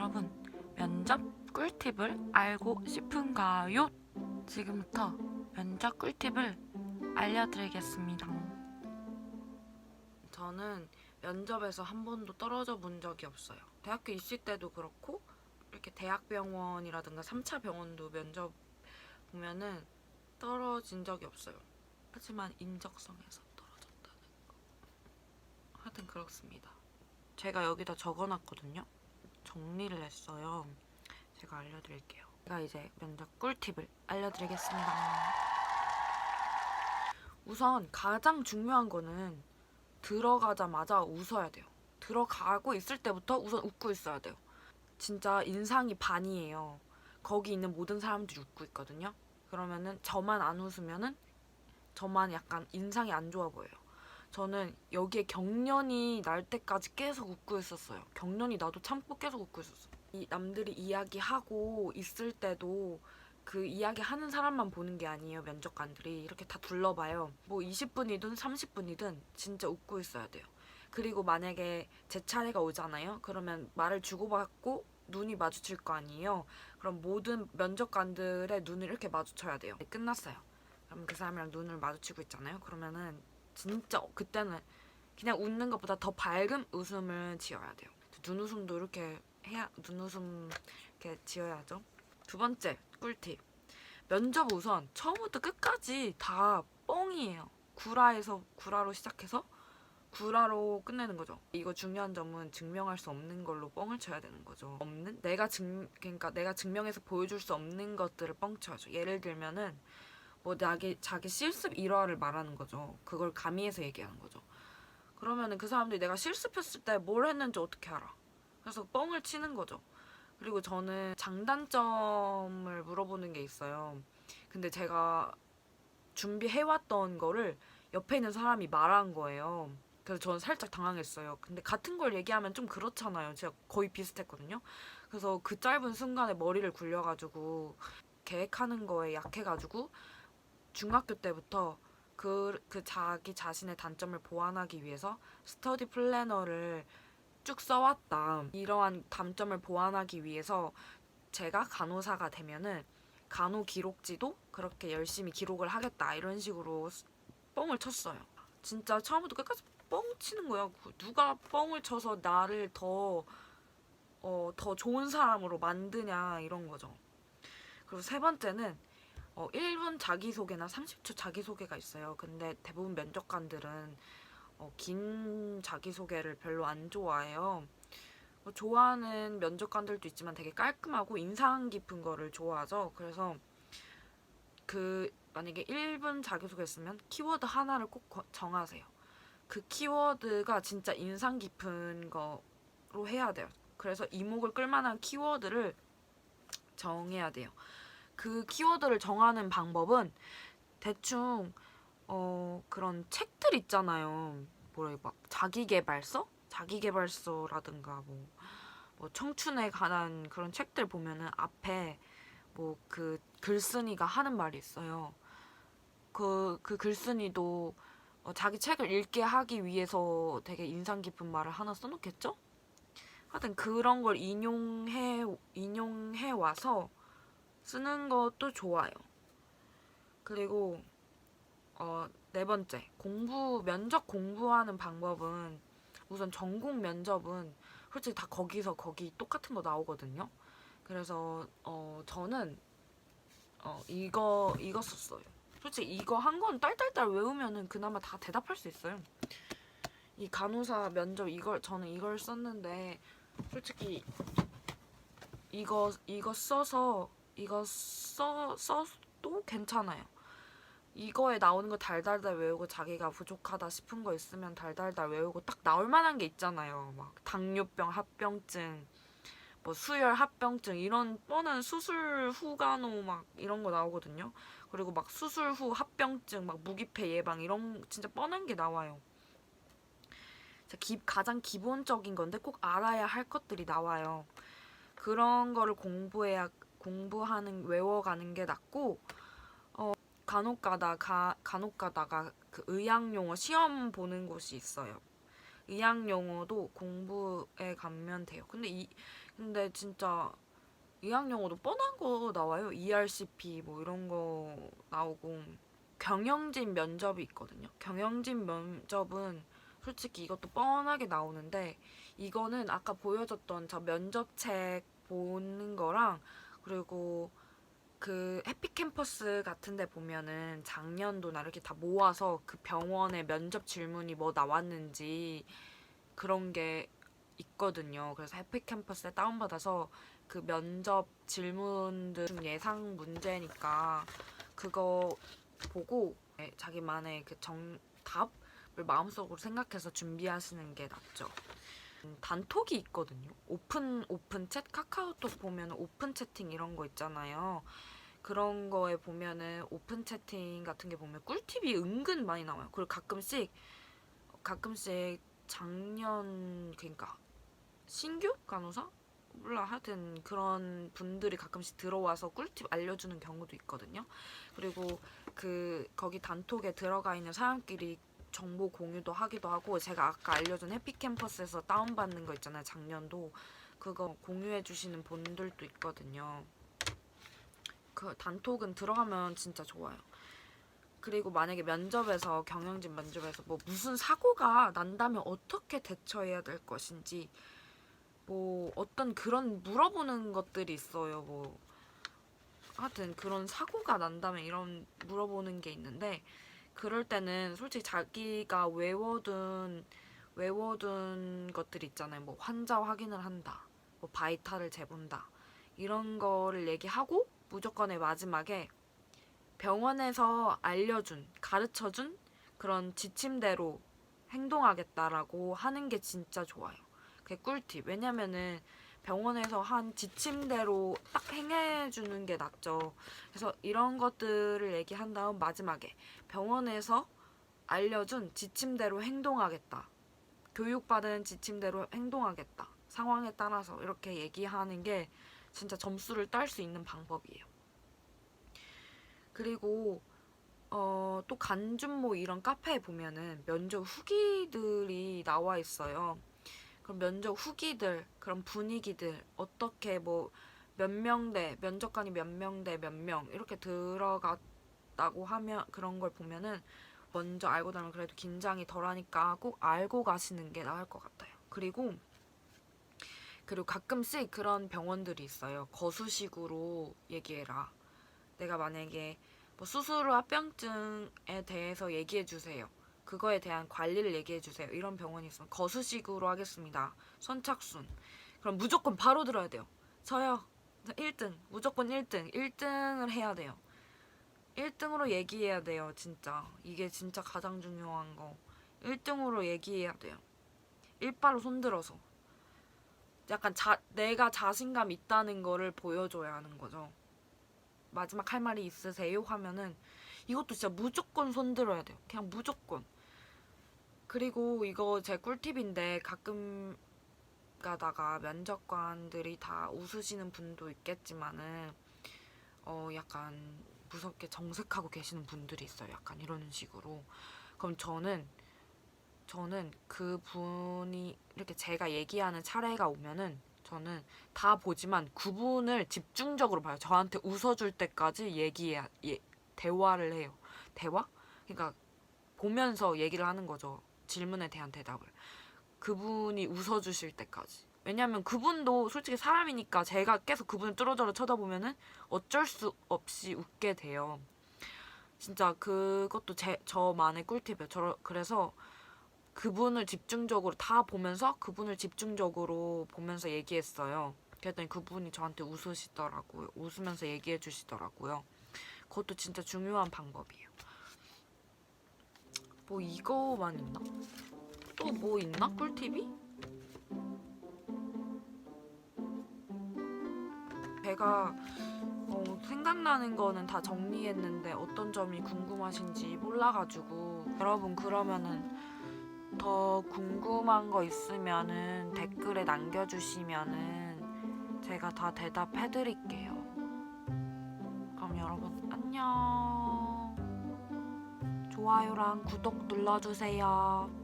여러분, 면접 꿀팁을 알고 싶은가요? 지금부터 면접 꿀팁을 알려드리겠습니다. 저는 면접에서 한 번도 떨어져 본 적이 없어요. 대학교 입시 때도 그렇고 이렇게 대학병원이라든가 3차 병원도 면접 보면은 떨어진 적이 없어요. 하지만 인적성에서 떨어졌다는 거. 하여튼 그렇습니다. 제가 여기다 적어놨거든요. 정리를 했어요. 제가 알려드릴게요. 제가 이제 면접 꿀팁을 알려드리겠습니다. 우선 가장 중요한 거는 들어가자마자 웃어야 돼요. 들어가고 있을 때부터 우선 웃고 있어야 돼요. 진짜 인상이 반이에요. 거기 있는 모든 사람들이 웃고 있거든요. 그러면은 저만 안 웃으면은 저만 약간 인상이 안 좋아 보여요. 저는 여기에 경련이 날 때까지 계속 웃고 있었어요. 경련이 나도 참고 계속 웃고 있었어. 이 남들이 이야기하고 있을 때도 그 이야기 하는 사람만 보는 게 아니에요. 면접관들이 이렇게 다 둘러봐요. 뭐 20분이든 30분이든 진짜 웃고 있어야 돼요. 그리고 만약에 제 차례가 오잖아요. 그러면 말을 주고받고 눈이 마주칠 거 아니에요. 그럼 모든 면접관들의 눈을 이렇게 마주쳐야 돼요. 네, 끝났어요. 그럼 그 사람이랑 눈을 마주치고 있잖아요. 그러면은 진짜 그때는 그냥 웃는 것보다 더 밝은 웃음을 지어야 돼요. 눈웃음도 이렇게 해야 눈웃음 이렇게 지어야죠. 두 번째 꿀팁. 면접 우선 처음부터 끝까지 다 뻥이에요. 구라에서 구라로 시작해서 구라로 끝내는 거죠. 이거 중요한 점은 증명할 수 없는 걸로 뻥을 쳐야 되는 거죠. 없는 내가 증 그러니까 내가 증명해서 보여줄 수 없는 것들을 뻥 쳐야죠. 예를 들면은 뭐 자기 자기 실습 일화를 말하는 거죠. 그걸 가미해서 얘기하는 거죠. 그러면은 그 사람들이 내가 실습했을 때 뭘 했는지 어떻게 알아? 그래서 뻥을 치는 거죠. 그리고 저는 장단점을 물어보는 게 있어요. 근데 제가 준비해왔던 거를 옆에 있는 사람이 말한 거예요. 그래서 저는 살짝 당황했어요. 근데 같은 걸 얘기하면 좀 그렇잖아요. 제가 거의 비슷했거든요. 그래서 그 짧은 순간에 머리를 굴려가지고 계획하는 거에 약해가지고 중학교 때부터 그, 그 자기 자신의 단점을 보완하기 위해서 스터디 플래너를 쭉 써왔다. 이러한 단점을 보완하기 위해서 제가 간호사가 되면은 간호 기록지도 그렇게 열심히 기록을 하겠다. 이런 식으로 스- 뻥을 쳤어요. 진짜 처음부터 끝까지 뻥 치는 거야. 그 누가 뻥을 쳐서 나를 더, 어, 더 좋은 사람으로 만드냐, 이런 거죠. 그리고 세 번째는 어, 1분 자기소개나 30초 자기소개가 있어요. 근데 대부분 면접관들은 어, 긴 자기소개를 별로 안 좋아해요. 뭐 좋아하는 면접관들도 있지만 되게 깔끔하고 인상 깊은 거를 좋아하죠. 그래서 그 만약에 1분 자기소개 했으면 키워드 하나를 꼭 거- 정하세요. 그 키워드가 진짜 인상 깊은 거로 해야 돼요. 그래서 이목을 끌만한 키워드를 정해야 돼요. 그 키워드를 정하는 방법은 대충 어 그런 책들 있잖아요. 뭐라 막 자기계발서? 자기계발서라든가 뭐, 뭐 청춘에 관한 그런 책들 보면은 앞에 뭐 그 글쓴이가 하는 말이 있어요. 그, 그 글쓴이도 어, 자기 책을 읽게 하기 위해서 되게 인상 깊은 말을 하나 써놓겠죠? 하여튼 그런 걸 인용해, 인용해 와서 쓰는 것도 좋아요. 그리고 어, 네 번째 공부 면접 공부하는 방법은 우선 전공 면접은 솔직히 다 거기서 거기 똑같은 거 나오거든요. 그래서 어 저는 어 이거 이거 썼어요. 솔직히 이거 한 건 딸딸딸 외우면은 그나마 다 대답할 수 있어요. 이 간호사 면접 이걸 저는 이걸 썼는데 솔직히 이거 이거 써서 이거 써 써도 괜찮아요. 이거에 나오는 거 달달달 외우고 자기가 부족하다 싶은 거 있으면 달달달 외우고 딱 나올 만한 게 있잖아요. 막 당뇨병, 합병증, 뭐 수혈 합병증 이런 뻔한 수술 후 간호 막 이런 거 나오거든요. 그리고 막 수술 후 합병증, 막 무기폐 예방 이런 진짜 뻔한 게 나와요. 가장 기본적인 건데 꼭 알아야 할 것들이 나와요. 그런 거를 공부해야 공부하는 외워가는 게 낫고 어, 간혹 가다 가, 간혹 가다가 그 의학 용어 시험 보는 곳이 있어요. 의학 용어도 공부에 가면 돼요. 근데 이 근데 진짜 의학 용어도 뻔한 거 나와요. ERCP 뭐 이런 거 나오고 경영진 면접이 있거든요. 경영진 면접은 솔직히 이것도 뻔하게 나오는데 이거는 아까 보여줬던 저 면접책 보는 거랑 그리고 그 해피캠퍼스 같은 데 보면은 작년도나 이렇게 다 모아서 그 병원의 면접 질문이 뭐 나왔는지 그런 게 있거든요. 그래서 해피캠퍼스에 다운받아서 그 면접 질문들 중 예상 문제니까 그거 보고 네, 자기만의 그 정답을 마음속으로 생각해서 준비하시는 게 낫죠. 음, 단톡이 있거든요. 오픈 오픈 챗 카카오톡 보면 오픈 채팅 이런 거 있잖아요. 그런 거에 보면은 오픈 채팅 같은 게 보면 꿀팁이 은근 많이 나와요. 그리고 가끔씩 가끔씩 작년 그러니까 신규 간호사 몰라 하여튼 그런 분들이 가끔씩 들어와서 꿀팁 알려주는 경우도 있거든요. 그리고 그 거기 단톡에 들어가 있는 사람끼리 정보 공유도 하기도 하고 제가 아까 알려준 해피캠퍼스에서 다운받는 거 있잖아요. 작년도 그거 공유해 주시는 분들도 있거든요. 그 단톡은 들어가면 진짜 좋아요. 그리고 만약에 면접에서 경영진 면접에서 뭐 무슨 사고가 난다면 어떻게 대처해야 될 것인지 뭐 어떤 그런 물어보는 것들이 있어요. 뭐 하여튼 그런 사고가 난다면 이런 물어보는 게 있는데 그럴 때는 솔직히 자기가 외워둔 외워둔 것들 있잖아요. 뭐 환자 확인을 한다. 뭐 바이탈을 재본다. 이런 거를 얘기하고 무조건의 마지막에 병원에서 알려준, 가르쳐준 그런 지침대로 행동하겠다라고 하는 게 진짜 좋아요. 그게 꿀팁. 왜냐면은 병원에서 한 지침대로 딱 행해주는 게 낫죠. 그래서 이런 것들을 얘기한 다음 마지막에 병원에서 알려준 지침대로 행동하겠다. 교육받은 지침대로 행동하겠다. 상황에 따라서 이렇게 얘기하는 게 진짜 점수를 딸 수 있는 방법이에요. 그리고 어, 또 간준모 이런 카페에 보면은 면접 후기들이 나와 있어요. 그럼 면접 후기들, 그런 분위기들, 어떻게 뭐 몇 명대, 면접관이 몇 명대 몇 명 이렇게 들어갔다고 하면 그런 걸 보면은 먼저 알고 나면 그래도 긴장이 덜하니까 꼭 알고 가시는 게 나을 것 같아요. 그리고 그리고 가끔씩 그런 병원들이 있어요. 거수식으로 얘기해라. 내가 만약에 뭐 수술 후 합병증에 대해서 얘기해 주세요. 그거에 대한 관리를 얘기해 주세요. 이런 병원이 있으면 거수식으로 하겠습니다. 선착순. 그럼 무조건 바로 들어야 돼요. 저요. 1등. 무조건 1등. 1등을 해야 돼요. 1등으로 얘기해야 돼요. 진짜. 이게 진짜 가장 중요한 거. 1등으로 얘기해야 돼요. 일바로 손들어서. 약간 자, 내가 자신감 있다는 거를 보여줘야 하는 거죠. 마지막 할 말이 있으세요? 하면은 이것도 진짜 무조건 손들어야 돼요. 그냥 무조건. 그리고 이거 제 꿀팁인데 가끔 가다가 면접관들이 다 웃으시는 분도 있겠지만은 어 약간 무섭게 정색하고 계시는 분들이 있어요. 약간 이런 식으로. 그럼 저는 저는 그 분이 이렇게 제가 얘기하는 차례가 오면은 저는 다 보지만 그분을 집중적으로 봐요. 저한테 웃어줄 때까지 얘기해 예, 대화를 해요. 대화? 그러니까 보면서 얘기를 하는 거죠. 질문에 대한 대답을. 그분이 웃어주실 때까지. 왜냐면 그분도 솔직히 사람이니까 제가 계속 그분을 뚫어져라 쳐다보면은 어쩔 수 없이 웃게 돼요. 진짜 그것도 제 저만의 꿀팁이에요. 저 그래서 그분을 집중적으로 다 보면서 그분을 집중적으로 보면서 얘기했어요. 그랬더니 그분이 저한테 웃으시더라고요. 웃으면서 얘기해 주시더라고요. 그것도 진짜 중요한 방법이에요. 뭐 이거만 있나? 또 뭐 있나? 꿀팁이? 제가 어, 생각나는 거는 다 정리했는데 어떤 점이 궁금하신지 몰라가지고 여러분 그러면은 더 궁금한 거 있으면은 댓글에 남겨주시면은 제가 다 대답해드릴게요. 그럼 여러분 안녕. 좋아요랑 구독 눌러주세요.